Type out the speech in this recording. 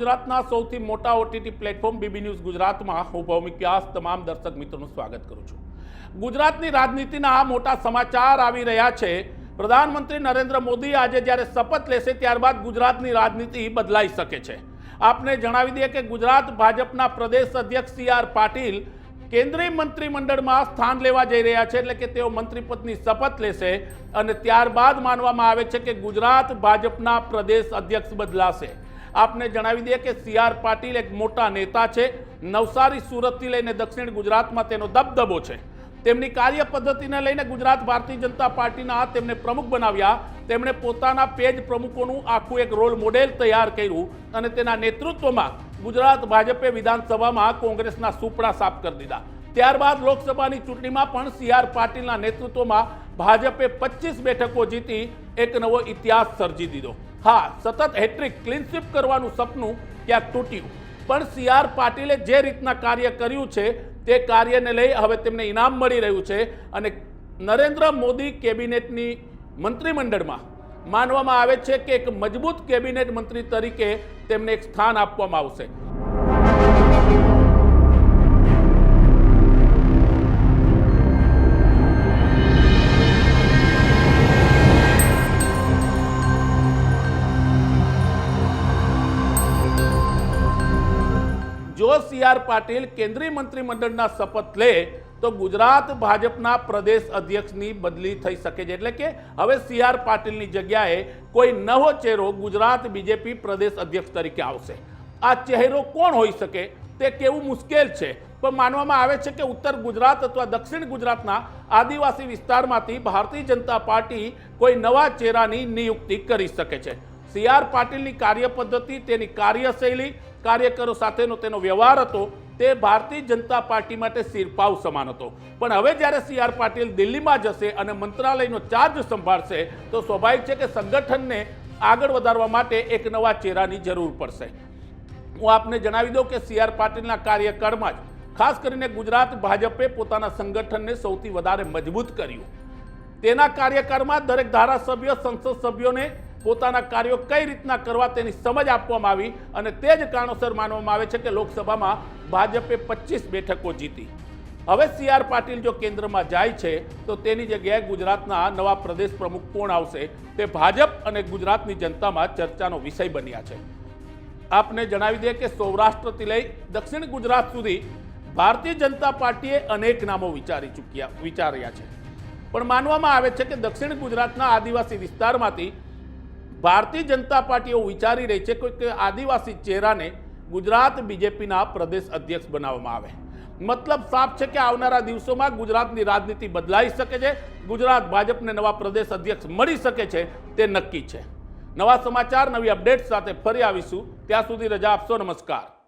ગુજરાતના સૌથી મોટા ઓટીટી પ્લેટફોર્મ બીબી ન્યૂઝ ગુજરાતમાં હું ભૌમિક વ્યાસ, તમામ દર્શક મિત્રોનું સ્વાગત કરું છું. ગુજરાતની રાજનીતિના આ મોટા સમાચાર આવી રહ્યા છે. પ્રધાનમંત્રી નરેન્દ્ર મોદી આજે જ્યારે શપથ લેશે ત્યારબાદ ગુજરાતની રાજનીતિ બદલાઈ શકે છે. આપને જણાવી દઈએ કે ગુજરાત ભાજપના પ્રદેશ અધ્યક્ષ સી આર પાટીલ કેન્દ્રીય મંત્રીમંડળમાં સ્થાન લેવા જઈ રહ્યા છે એટલે કે તેઓ મંત્રીપદની શપથ લેશે અને ત્યારબાદ માનવામાં આવે છે કે ગુજરાત ભાજપના પ્રદેશ અધ્યક્ષ બદલાશે. આપને જણાવી દઈએ કે સી આર પાટીલ એક મોટા નેતા છે. નવસારી, સુરતથી લઈને દક્ષિણ ગુજરાતમાં તેનો દબદબો છે. તેમની કાર્ય પદ્ધતિને લઈને ગુજરાત ભારતીય જનતા પાર્ટીના તેમને પ્રમુખ બનાવ્યા. તેમણે પોતાના પેજ પ્રમુખોનું આખું એક રોલ મોડેલ તૈયાર કર્યું અને તેના નેતૃત્વમાં ગુજરાત ભાજપે વિધાનસભામાં કોંગ્રેસના સુપડા સાફ કરી દીધા. ત્યારબાદ લોકસભાની ચૂંટણીમાં પણ સી આર પાટીલના નેતૃત્વમાં ભાજપે પચીસ બેઠકો જીતી એક નવો ઇતિહાસ સર્જી દીધો. હા, સતત હેટ્રિક ક્લીનશીપ કરવાનું સપનું ક્યાંક તૂટ્યું. પણ સી આર પાટીલે જે રીતના કાર્ય કર્યું છે, તે કાર્યને લઈ હવે તેમને ઇનામ મળી રહ્યું છે અને નરેન્દ્ર મોદી કેબિનેટની મંત્રીમંડળમાં માનવામાં આવે છે કે એક મજબૂત કેબિનેટ મંત્રી તરીકે તેમને એક સ્થાન આપવામાં આવશે. જો સી આર પાટીલ કેન્દ્રીય મંત્રીમંડળના શપથ લે, તો ગુજરાત ભાજપના પ્રદેશ અધ્યક્ષની બદલી થઈ શકે છે. એટલે કે હવે સી આર પાટીલની જગ્યાએ કોઈ નવો ચહેરો ગુજરાત બીજેપી પ્રદેશ અધ્યક્ષ તરીકે આવશે. આ ચહેરો કોણ હોઈ શકે તે કેવું મુશ્કેલ છે? પણ માનવામાં આવે છે કે ઉત્તર ગુજરાત અથવા દક્ષિણ ગુજરાતના આદિવાસી વિસ્તારમાંથી ભારતીય જનતા પાર્ટી કોઈ નવા ચહેરાની નિયુક્તિ કરી શકે છે. સી આર પાટીલની કાર્ય પદ્ધતિ તેની કાર્યશૈલી, કાર્યકરો સાથેનો તેનો વ્યવહાર હતો, તે ભારતીય જનતા પાર્ટી માટે શિરપાવ સમાન હતો. પણ હવે જ્યારે સી આર પાટીલ દિલ્હીમાં જશે અને મંત્રાલયનો ચાર્જ સંભાળશે, તો સ્વાભાવિક છે કે સંગઠનને આગળ વધારવા માટે એક નવા ચહેરાની જરૂર પડશે. હું આપને જણાવી દઉં કે સી આર પાટીલના કાર્યકાળમાં જ, ખાસ કરીને ગુજરાત ભાજપે પોતાના સંગઠનને સૌથી વધારે મજબૂત કર્યું. તેના કાર્યકાળમાં દરેક ધારાસભ્ય, સંસદ સભ્યોને પોતાના કાર્યો કઈ રીતના કરવા તેની સમજ આપવામાં આવી અને તે જ કારણોસર માનવામાં આવે છે કે લોકસભામાં ભાજપે પચીસ બેઠકો જીતી. હવે સી આર પાટીલ જો કેન્દ્રમાં જાય છે, તો તેની જગ્યાએ ગુજરાતના નવા પ્રદેશ પ્રમુખ કોણ આવશે તે ભાજપ અને ગુજરાતની જનતામાં ચર્ચાનો વિષય બન્યા છે. આપને જણાવી દઈએ કે સૌરાષ્ટ્રથી લઈ દક્ષિણ ગુજરાત સુધી ભારતીય જનતા પાર્ટીએ અનેક નામો વિચારી ચૂક્યા, વિચાર્યા છે. પણ માનવામાં આવે છે કે દક્ષિણ ગુજરાતના આદિવાસી વિસ્તારમાંથી ભારતીય જનતા પાર્ટી એવું વિચારી રહી છે કે આદિવાસી ચહેરાને ગુજરાત બીજેપીના પ્રદેશ અધ્યક્ષ બનાવવામાં આવે. મતલબ સાફ છે કે આવનારા દિવસોમાં ગુજરાતની રાજનીતિ બદલાઈ શકે છે, ગુજરાત ભાજપને નવા પ્રદેશ અધ્યક્ષ મળી શકે છે, તે નક્કી છે. નવા સમાચાર, નવી અપડેટ સાથે ફરી આવીશું. ત્યાં સુધી રજા આપશો, નમસ્કાર.